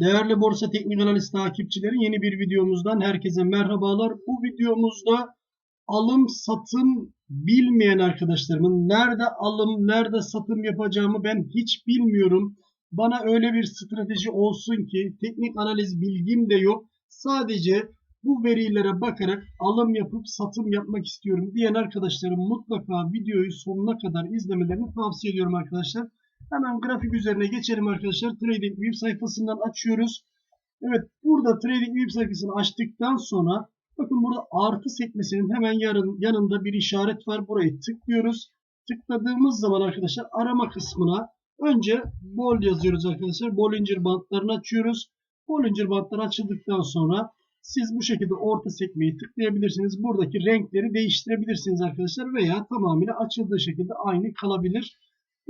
Değerli Borsa Teknik Analiz takipçileri yeni bir videomuzdan herkese merhabalar. Bu videomuzda alım satım bilmeyen arkadaşlarımın nerede alım nerede satım yapacağımı ben hiç bilmiyorum. Bana öyle bir strateji olsun ki teknik analiz bilgim de yok. Sadece bu verilere bakarak alım yapıp satım yapmak istiyorum diyen arkadaşlarım mutlaka videoyu sonuna kadar izlemelerini tavsiye ediyorum arkadaşlar. Hemen grafik üzerine geçelim arkadaşlar. TradingView sayfasından açıyoruz. Evet burada TradingView sayfasını açtıktan sonra bakın burada artı sekmesinin hemen yarın, yanında bir işaret var. Burayı tıklıyoruz. Tıkladığımız zaman arkadaşlar arama kısmına önce bol yazıyoruz arkadaşlar. Bollinger bandlarını açıyoruz. Bollinger bandlar açıldıktan sonra siz bu şekilde orta sekmeyi tıklayabilirsiniz. Buradaki renkleri değiştirebilirsiniz arkadaşlar veya tamamıyla açıldığı şekilde aynı kalabilir.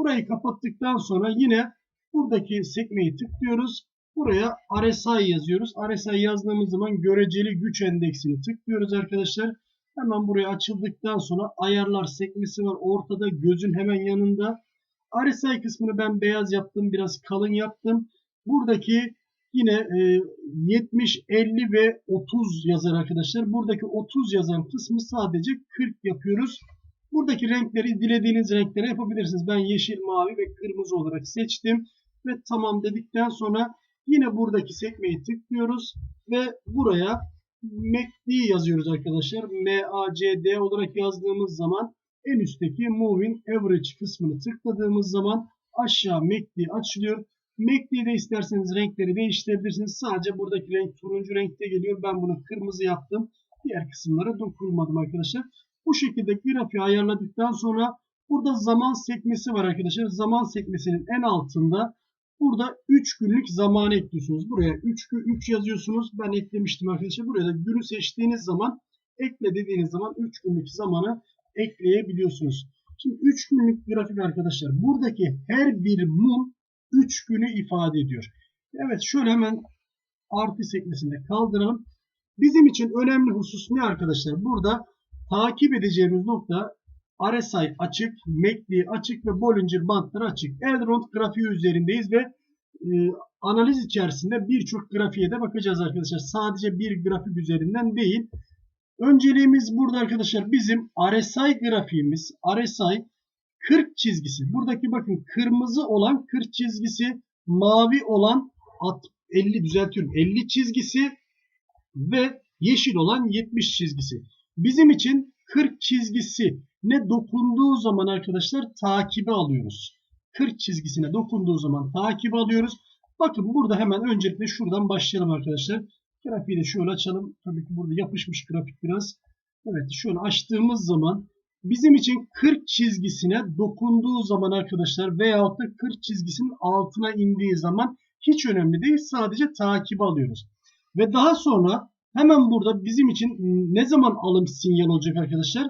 Burayı kapattıktan sonra yine buradaki sekmeyi tıklıyoruz. Buraya RSI yazıyoruz. RSI yazdığımız zaman göreceli güç endeksini tıklıyoruz arkadaşlar. Hemen buraya açıldıktan sonra ayarlar sekmesi var. Ortada gözün hemen yanında. RSI kısmını ben beyaz yaptım. Biraz kalın yaptım. Buradaki yine e, 70, 50 ve 30 yazar arkadaşlar. Buradaki 30 yazan kısmı sadece 40 yapıyoruz. Buradaki renkleri dilediğiniz renklere yapabilirsiniz. Ben yeşil, mavi ve kırmızı olarak seçtim. Ve tamam dedikten sonra yine buradaki sekmeyi tıklıyoruz. Ve buraya MACD yazıyoruz arkadaşlar. MACD olarak yazdığımız zaman en üstteki Moving Average kısmını tıkladığımız zaman aşağı MACD açılıyor. MACD'de isterseniz renkleri değiştirebilirsiniz. Sadece buradaki renk turuncu renkte geliyor. Ben bunu kırmızı yaptım. Diğer kısımlara dokunmadım arkadaşlar. Bu şekilde grafiği ayarladıktan sonra burada zaman sekmesi var arkadaşlar. Zaman sekmesinin en altında burada 3 günlük zamanı ekliyorsunuz. Buraya 3, 3 yazıyorsunuz. Ben eklemiştim arkadaşlar. Buraya da günü seçtiğiniz zaman ekle dediğiniz zaman 3 günlük zamanı ekleyebiliyorsunuz. Şimdi 3 günlük grafik arkadaşlar. Buradaki her bir mum 3 günü ifade ediyor. Evet şöyle hemen artı sekmesinde kaldıralım. Bizim için önemli husus ne arkadaşlar? Burada takip edeceğimiz nokta RSI açık, MACD açık ve Bollinger bandları açık. Elrond grafiği üzerindeyiz ve e, analiz içerisinde birçok grafiğe de bakacağız arkadaşlar. Sadece bir grafik üzerinden değil. Önceliğimiz burada arkadaşlar bizim RSI grafiğimiz. RSI 40 çizgisi. Buradaki bakın kırmızı olan 40 çizgisi, mavi olan 50 düzeltiyorum 50 çizgisi ve yeşil olan 70 çizgisi. Bizim için 40 çizgisi ne dokunduğu zaman arkadaşlar takibi alıyoruz. 40 çizgisine dokunduğu zaman takibi alıyoruz. Bakın burada hemen öncelikle şuradan başlayalım arkadaşlar. Grafiği de şöyle açalım. Tabii ki burada yapışmış grafik biraz. Evet şöyle açtığımız zaman bizim için 40 çizgisine dokunduğu zaman arkadaşlar veyahut da 40 çizgisinin altına indiği zaman hiç önemli değil. Sadece takibi alıyoruz. Ve daha sonra Hemen burada bizim için ne zaman alım sinyal olacak arkadaşlar?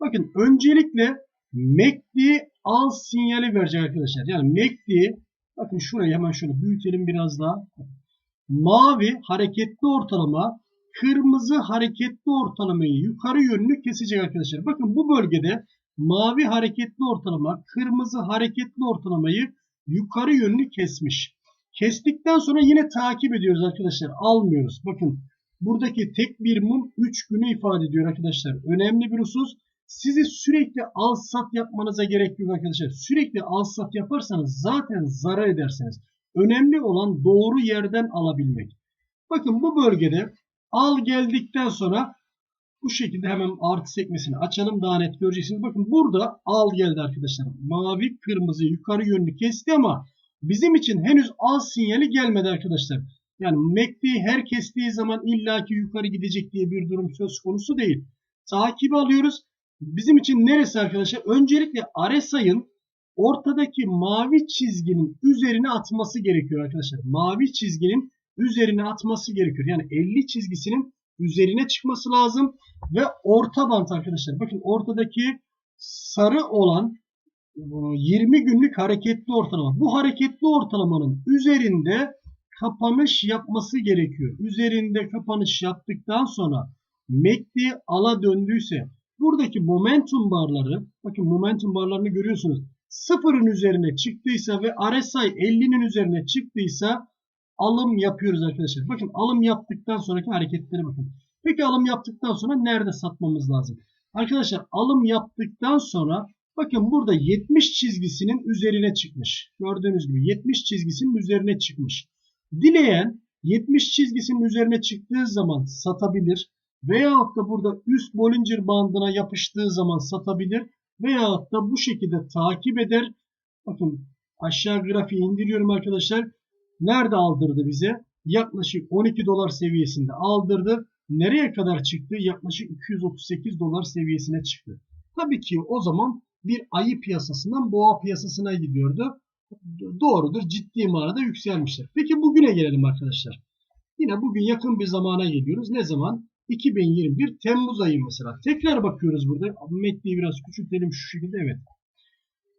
Bakın öncelikle MACD al sinyali verecek arkadaşlar. Yani MACD bakın şurayı hemen şöyle büyütelim biraz daha. Mavi hareketli ortalama kırmızı hareketli ortalamayı yukarı yönlü kesecek arkadaşlar. Bakın bu bölgede mavi hareketli ortalama kırmızı hareketli ortalamayı yukarı yönlü kesmiş. Kestikten sonra yine takip ediyoruz arkadaşlar. Almıyoruz. Bakın Buradaki tek bir mum 3 günü ifade ediyor arkadaşlar. Önemli bir husus. Sizi sürekli al sat yapmanıza gerek yok arkadaşlar. Sürekli al sat yaparsanız zaten zarar edersiniz. Önemli olan doğru yerden alabilmek. Bakın bu bölgede al geldikten sonra bu şekilde hemen artı sekmesini açalım daha net göreceksiniz. Bakın burada al geldi arkadaşlar. Mavi kırmızı yukarı yönlü kesti ama bizim için henüz al sinyali gelmedi arkadaşlar. Yani MACD her kestiği zaman illaki yukarı gidecek diye bir durum söz konusu değil. Takibi alıyoruz. Bizim için neresi arkadaşlar? Öncelikle RSI'ın ortadaki mavi çizginin üzerine atması gerekiyor arkadaşlar. Mavi çizginin üzerine atması gerekiyor. Yani 50 çizgisinin üzerine çıkması lazım. Ve orta bant arkadaşlar. Bakın ortadaki sarı olan 20 günlük hareketli ortalama. Bu hareketli ortalamanın üzerinde kapanış yapması gerekiyor. Üzerinde kapanış yaptıktan sonra MACD ala döndüyse buradaki momentum barları bakın momentum barlarını görüyorsunuz. Sıfırın üzerine çıktıysa ve RSI 50'nin üzerine çıktıysa alım yapıyoruz arkadaşlar. Bakın alım yaptıktan sonraki hareketlere bakın. Peki alım yaptıktan sonra nerede satmamız lazım? Arkadaşlar alım yaptıktan sonra bakın burada 70 çizgisinin üzerine çıkmış. Gördüğünüz gibi 70 çizgisinin üzerine çıkmış. Dileyen 70 çizgisinin üzerine çıktığı zaman satabilir. Veyahut da burada üst Bollinger bandına yapıştığı zaman satabilir. Veyahut da bu şekilde takip eder. Bakın aşağı grafiği indiriyorum arkadaşlar. Nerede aldırdı bize? Yaklaşık 12 dolar seviyesinde aldırdı. Nereye kadar çıktı? Yaklaşık 238 dolar seviyesine çıktı. Tabii ki o zaman bir ayı piyasasından boğa piyasasına gidiyordu. Doğrudur ciddi manada yükselmiştir. Peki bugüne gelelim arkadaşlar. Yine bugün yakın bir zamana geliyoruz. Ne zaman? 2021 Temmuz ayı mesela. Tekrar bakıyoruz burada. Metniyi biraz küçültelim şu şekilde. Evet.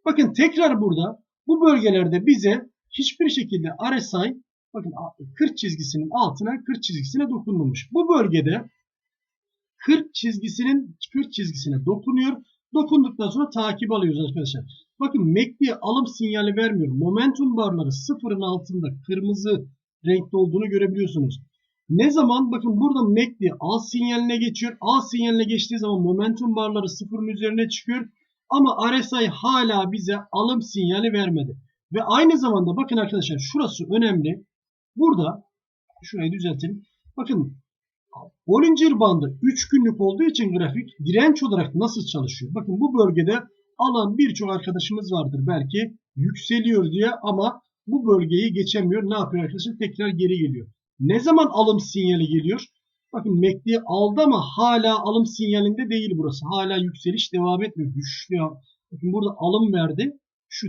Bakın tekrar burada bu bölgelerde bize hiçbir şekilde RSI bakın 40 çizgisinin altına 40 çizgisine dokunmamış. Bu bölgede 40 çizgisinin 40 çizgisine dokunuyor. Dokunduktan sonra takip alıyoruz arkadaşlar. Bakın MACD alım sinyali vermiyor. Momentum barları sıfırın altında kırmızı renkte olduğunu görebiliyorsunuz. Ne zaman bakın burada MACD al sinyaline geçiyor. Al sinyaline geçtiği zaman momentum barları sıfırın üzerine çıkıyor. Ama RSI hala bize alım sinyali vermedi. Ve aynı zamanda bakın arkadaşlar şurası önemli. Burada şurayı düzeltelim. Bakın Bollinger bandı 3 günlük olduğu için grafik direnç olarak nasıl çalışıyor? Bakın bu bölgede alan birçok arkadaşımız vardır belki yükseliyor diye ama bu bölgeyi geçemiyor. Ne yapıyor arkadaşlar? Tekrar geri geliyor. Ne zaman alım sinyali geliyor? Bakın MACD aldı ama hala alım sinyalinde değil burası. Hala yükseliş devam etmiyor. Düşüyor. Bakın burada alım verdi. Şu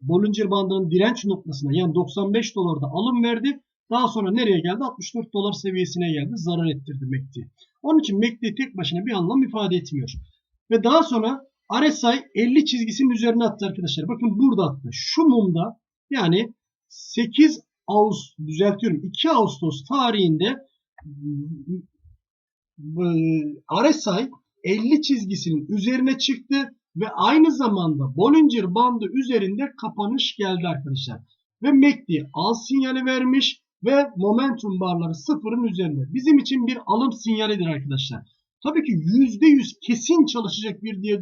Bollinger bandının direnç noktasına yani 95 dolarda alım verdi. Daha sonra nereye geldi? 64 dolar seviyesine geldi. Zarar ettirdi MACD. Onun için MACD tek başına bir anlam ifade etmiyor. Ve daha sonra RSI 50 çizgisinin üzerine attı arkadaşlar. Bakın burada attı. Şu mumda yani 8 Ağustos düzeltiyorum 2 Ağustos tarihinde RSI 50 çizgisinin üzerine çıktı ve aynı zamanda Bollinger bandı üzerinde kapanış geldi arkadaşlar. Ve MACD al sinyali vermiş ve momentum barları sıfırın üzerinde. Bizim için bir alım sinyalidir arkadaşlar. Tabii ki %100 kesin çalışacak bir diye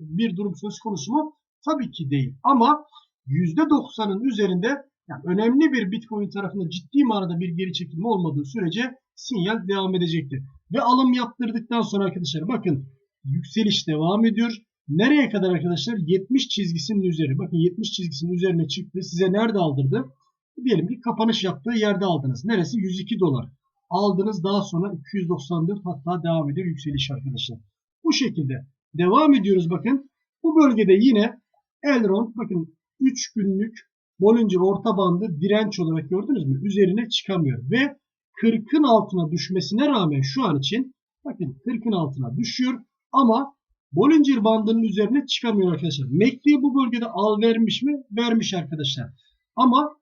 bir durum söz konusu mu? Tabii ki değil. Ama %90'ın üzerinde yani önemli bir Bitcoin tarafında ciddi manada bir geri çekilme olmadığı sürece sinyal devam edecektir. Ve alım yaptırdıktan sonra arkadaşlar bakın yükseliş devam ediyor. Nereye kadar arkadaşlar? 70 çizgisinin üzeri. Bakın 70 çizgisinin üzerine çıktı. Size nerede aldırdı? Diyelim ki kapanış yaptığı yerde aldınız. Neresi? 102 dolar. Aldınız daha sonra 294 hatta devam ediyor yükseliş arkadaşlar. Bu şekilde devam ediyoruz bakın. Bu bölgede yine Elrond bakın 3 günlük Bollinger orta bandı direnç olarak gördünüz mü? Üzerine çıkamıyor ve 40'ın altına düşmesine rağmen şu an için bakın 40'ın altına düşüyor ama Bollinger bandının üzerine çıkamıyor arkadaşlar. MACD bu bölgede al vermiş mi? Vermiş arkadaşlar. Ama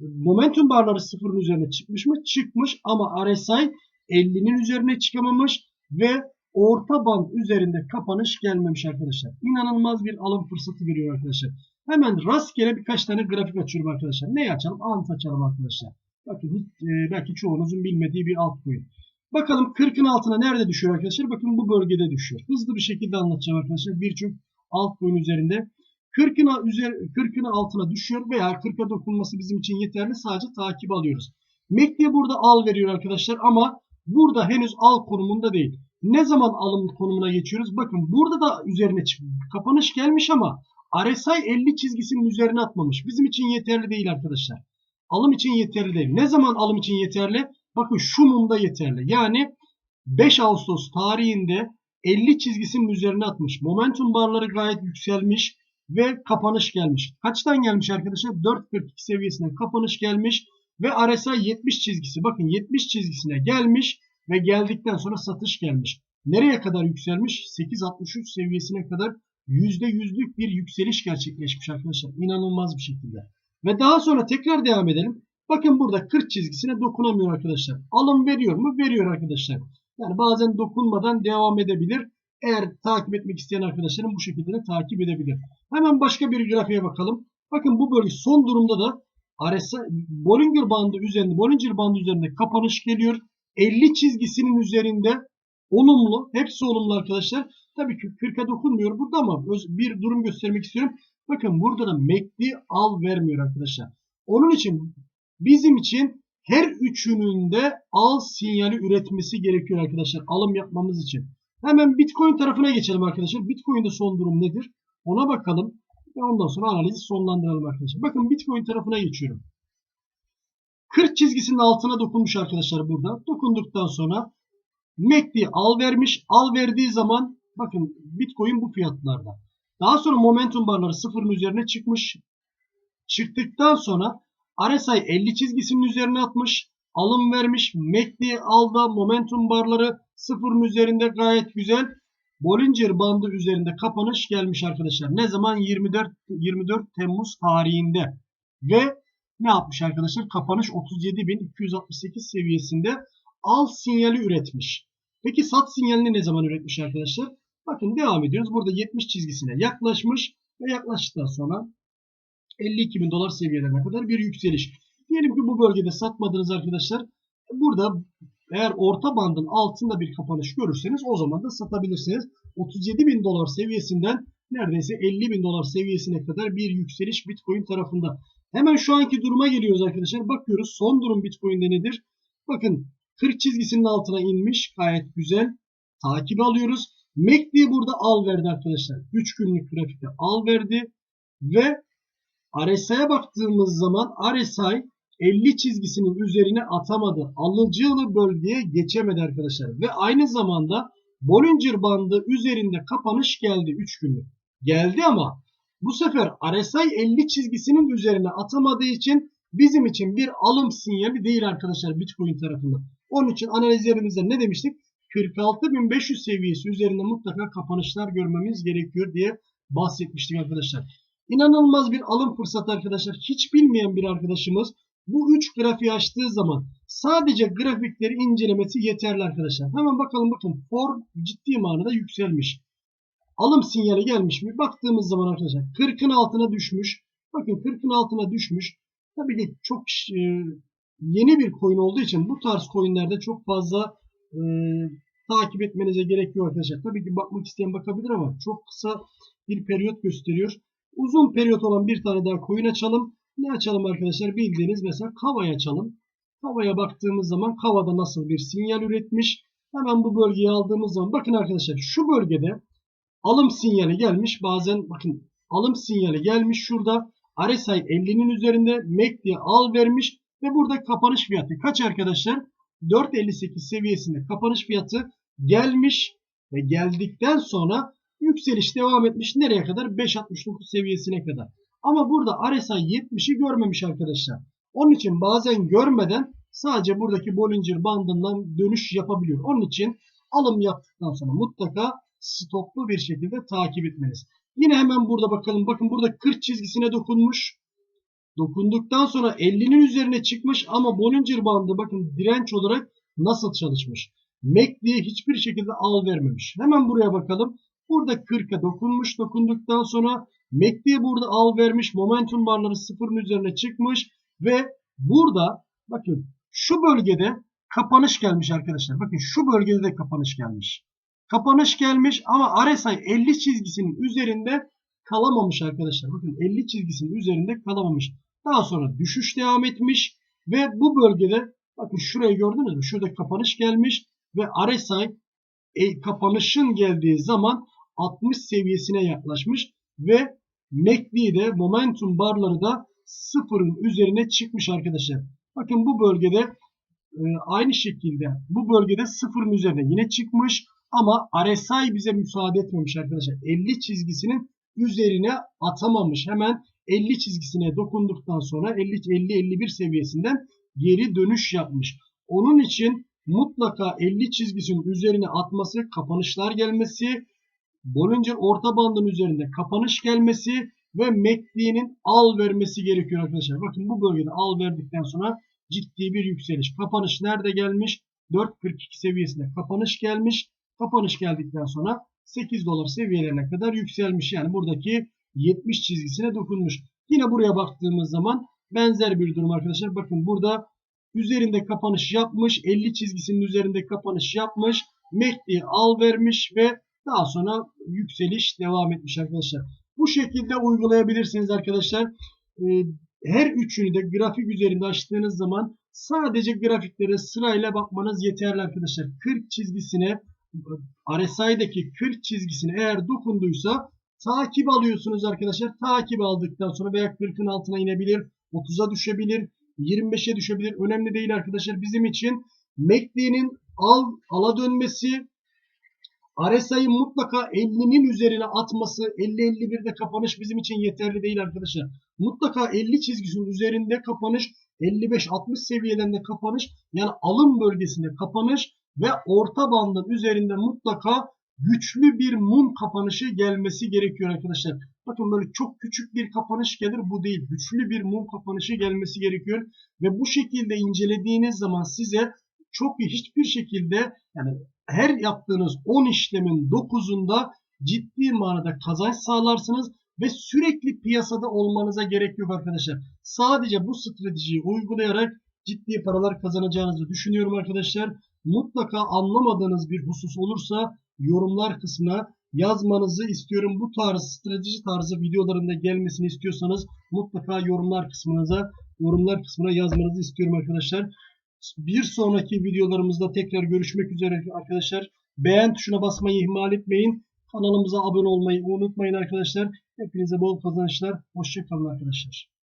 momentum barları sıfırın üzerine çıkmış mı? Çıkmış ama RSI 50'nin üzerine çıkamamış ve orta band üzerinde kapanış gelmemiş arkadaşlar. İnanılmaz bir alım fırsatı veriyor arkadaşlar. Hemen rastgele birkaç tane grafik açıyorum arkadaşlar. Ne açalım? Ant açalım arkadaşlar. Bakın e, belki çoğunuzun bilmediği bir altcoin. Bakalım 40'ın altına nerede düşüyor arkadaşlar? Bakın bu bölgede düşüyor. Hızlı bir şekilde anlatacağım arkadaşlar. Birçok altcoin üzerinde 40'ın üzeri 40'ın altına düşüyor veya 40'a dokunması bizim için yeterli. Sadece takip alıyoruz. MACD burada al veriyor arkadaşlar ama burada henüz al konumunda değil. Ne zaman alım konumuna geçiyoruz? Bakın burada da üzerine kapanış gelmiş ama RSI 50 çizgisinin üzerine atmamış. Bizim için yeterli değil arkadaşlar. Alım için yeterli değil. Ne zaman alım için yeterli? Bakın şu mumda yeterli. Yani 5 Ağustos tarihinde 50 çizgisinin üzerine atmış. Momentum barları gayet yükselmiş ve kapanış gelmiş. Kaçtan gelmiş arkadaşlar? 4.42 seviyesine kapanış gelmiş ve RSI 70 çizgisi. Bakın 70 çizgisine gelmiş ve geldikten sonra satış gelmiş. Nereye kadar yükselmiş? 8.63 seviyesine kadar %100'lük bir yükseliş gerçekleşmiş arkadaşlar. İnanılmaz bir şekilde. Ve daha sonra tekrar devam edelim. Bakın burada 40 çizgisine dokunamıyor arkadaşlar. Alım veriyor mu? Veriyor arkadaşlar. Yani bazen dokunmadan devam edebilir. Eğer takip etmek isteyen arkadaşlarım bu şekilde de takip edebilir. Hemen başka bir grafiğe bakalım. Bakın bu bölge son durumda da RSI Bollinger bandı üzerinde Bollinger bandı üzerinde kapanış geliyor. 50 çizgisinin üzerinde olumlu. Hepsi olumlu arkadaşlar. Tabii ki 40'a dokunmuyor burada ama bir durum göstermek istiyorum. Bakın burada da MACD al vermiyor arkadaşlar. Onun için bizim için her üçünün de al sinyali üretmesi gerekiyor arkadaşlar. Alım yapmamız için. Hemen Bitcoin tarafına geçelim arkadaşlar. Bitcoin'de son durum nedir? Ona bakalım. Ve ondan sonra analizi sonlandıralım arkadaşlar. Bakın Bitcoin tarafına geçiyorum. 40 çizgisinin altına dokunmuş arkadaşlar burada. Dokunduktan sonra MACD al vermiş. Al verdiği zaman bakın Bitcoin bu fiyatlarda. Daha sonra momentum barları sıfırın üzerine çıkmış. Çıktıktan sonra RSI 50 çizgisinin üzerine atmış. Alım vermiş. MACD alda momentum barları sıfırın üzerinde gayet güzel. Bollinger bandı üzerinde kapanış gelmiş arkadaşlar. Ne zaman? 24 24 Temmuz tarihinde. Ve ne yapmış arkadaşlar? Kapanış 37.268 seviyesinde al sinyali üretmiş. Peki sat sinyalini ne zaman üretmiş arkadaşlar? Bakın devam ediyoruz. Burada 70 çizgisine yaklaşmış ve yaklaştıktan sonra 52 bin dolar seviyelerine kadar bir yükseliş. Diyelim ki bu bölgede satmadınız arkadaşlar. Burada eğer orta bandın altında bir kapanış görürseniz o zaman da satabilirsiniz. 37 bin dolar seviyesinden neredeyse 50 bin dolar seviyesine kadar bir yükseliş Bitcoin tarafında. Hemen şu anki duruma geliyoruz arkadaşlar. Bakıyoruz son durum Bitcoin'de nedir? Bakın 40 çizgisinin altına inmiş. Gayet güzel. Takip alıyoruz. MACD burada al verdi arkadaşlar. 3 günlük grafikte al verdi. Ve RSI'ye baktığımız zaman RSI 50 çizgisinin üzerine atamadı. Alıcılı bölgeye geçemedi arkadaşlar. Ve aynı zamanda Bollinger bandı üzerinde kapanış geldi 3 günlük. Geldi ama bu sefer RSI 50 çizgisinin üzerine atamadığı için bizim için bir alım sinyali değil arkadaşlar Bitcoin tarafında. Onun için analizlerimizde ne demiştik? 46.500 seviyesi üzerinde mutlaka kapanışlar görmemiz gerekiyor diye bahsetmiştik arkadaşlar. İnanılmaz bir alım fırsatı arkadaşlar. Hiç bilmeyen bir arkadaşımız bu 3 grafiği açtığı zaman sadece grafikleri incelemesi yeterli arkadaşlar. Hemen bakalım bakın for ciddi manada yükselmiş. Alım sinyali gelmiş mi? Baktığımız zaman arkadaşlar 40'ın altına düşmüş. Bakın 40'ın altına düşmüş. Tabii ki çok e, yeni bir coin olduğu için bu tarz coinlerde çok fazla e, takip etmenize gerek yok arkadaşlar. Tabii ki bakmak isteyen bakabilir ama çok kısa bir periyot gösteriyor. Uzun periyot olan bir tane daha coin açalım. Ne açalım arkadaşlar? Bildiğiniz mesela Kava'yı açalım. Kava'ya baktığımız zaman Kava'da nasıl bir sinyal üretmiş. Hemen bu bölgeyi aldığımız zaman bakın arkadaşlar şu bölgede alım sinyali gelmiş. Bazen bakın alım sinyali gelmiş şurada. RSI 50'nin üzerinde MACD al vermiş ve burada kapanış fiyatı kaç arkadaşlar? 4.58 seviyesinde kapanış fiyatı gelmiş ve geldikten sonra yükseliş devam etmiş. Nereye kadar? 5.69 seviyesine kadar. Ama burada RSI 70'i görmemiş arkadaşlar. Onun için bazen görmeden sadece buradaki Bollinger bandından dönüş yapabiliyor. Onun için alım yaptıktan sonra mutlaka stoplu bir şekilde takip etmeniz. Yine hemen burada bakalım. Bakın burada 40 çizgisine dokunmuş. Dokunduktan sonra 50'nin üzerine çıkmış ama Bollinger bandı bakın direnç olarak nasıl çalışmış. MACD'ye hiçbir şekilde al vermemiş. Hemen buraya bakalım. Burada 40'a dokunmuş. Dokunduktan sonra MACD burada al vermiş. Momentum barları sıfırın üzerine çıkmış. Ve burada bakın şu bölgede kapanış gelmiş arkadaşlar. Bakın şu bölgede de kapanış gelmiş. Kapanış gelmiş ama RSI 50 çizgisinin üzerinde kalamamış arkadaşlar. Bakın 50 çizgisinin üzerinde kalamamış. Daha sonra düşüş devam etmiş ve bu bölgede bakın şurayı gördünüz mü? Şurada kapanış gelmiş ve RSI e, kapanışın geldiği zaman 60 seviyesine yaklaşmış ve MACD'de momentum barları da sıfırın üzerine çıkmış arkadaşlar. Bakın bu bölgede e, aynı şekilde bu bölgede sıfırın üzerine yine çıkmış ama RSI bize müsaade etmemiş arkadaşlar. 50 çizgisinin üzerine atamamış. Hemen 50 çizgisine dokunduktan sonra 50-51 seviyesinden geri dönüş yapmış. Onun için mutlaka 50 çizgisinin üzerine atması, kapanışlar gelmesi, Bollinger orta bandın üzerinde kapanış gelmesi ve MACD'nin al vermesi gerekiyor arkadaşlar. Bakın bu bölgede al verdikten sonra ciddi bir yükseliş. Kapanış nerede gelmiş? 4.42 seviyesinde kapanış gelmiş. Kapanış geldikten sonra 8 dolar seviyelerine kadar yükselmiş. Yani buradaki 70 çizgisine dokunmuş. Yine buraya baktığımız zaman benzer bir durum arkadaşlar. Bakın burada üzerinde kapanış yapmış. 50 çizgisinin üzerinde kapanış yapmış. MACD'ye al vermiş ve daha sonra yükseliş devam etmiş arkadaşlar. Bu şekilde uygulayabilirsiniz arkadaşlar. Ee, Her üçünü de grafik üzerinde açtığınız zaman sadece grafiklere sırayla bakmanız yeterli arkadaşlar. 40 çizgisine RSI'deki 40 çizgisine eğer dokunduysa takip alıyorsunuz arkadaşlar. Takip aldıktan sonra veya 40'ın altına inebilir, 30'a düşebilir, 25'e düşebilir. Önemli değil arkadaşlar. Bizim için MACD'nin al, ala dönmesi, RSI'yi mutlaka 50'nin üzerine atması, 50-51'de kapanış bizim için yeterli değil arkadaşlar. Mutlaka 50 çizgisinin üzerinde kapanış, 55-60 seviyelerinde kapanış, yani alım bölgesinde kapanış ve orta bandın üzerinde mutlaka güçlü bir mum kapanışı gelmesi gerekiyor arkadaşlar. Bakın böyle çok küçük bir kapanış gelir bu değil. Güçlü bir mum kapanışı gelmesi gerekiyor ve bu şekilde incelediğiniz zaman size çok hiçbir şekilde yani her yaptığınız 10 işlemin 9'unda ciddi manada kazanç sağlarsınız ve sürekli piyasada olmanıza gerek yok arkadaşlar. Sadece bu stratejiyi uygulayarak ciddi paralar kazanacağınızı düşünüyorum arkadaşlar. Mutlaka anlamadığınız bir husus olursa yorumlar kısmına yazmanızı istiyorum. Bu tarz strateji tarzı videolarında gelmesini istiyorsanız mutlaka yorumlar kısmınıza yorumlar kısmına yazmanızı istiyorum arkadaşlar. Bir sonraki videolarımızda tekrar görüşmek üzere arkadaşlar. Beğen tuşuna basmayı ihmal etmeyin. Kanalımıza abone olmayı unutmayın arkadaşlar. Hepinize bol kazançlar. Hoşçakalın arkadaşlar.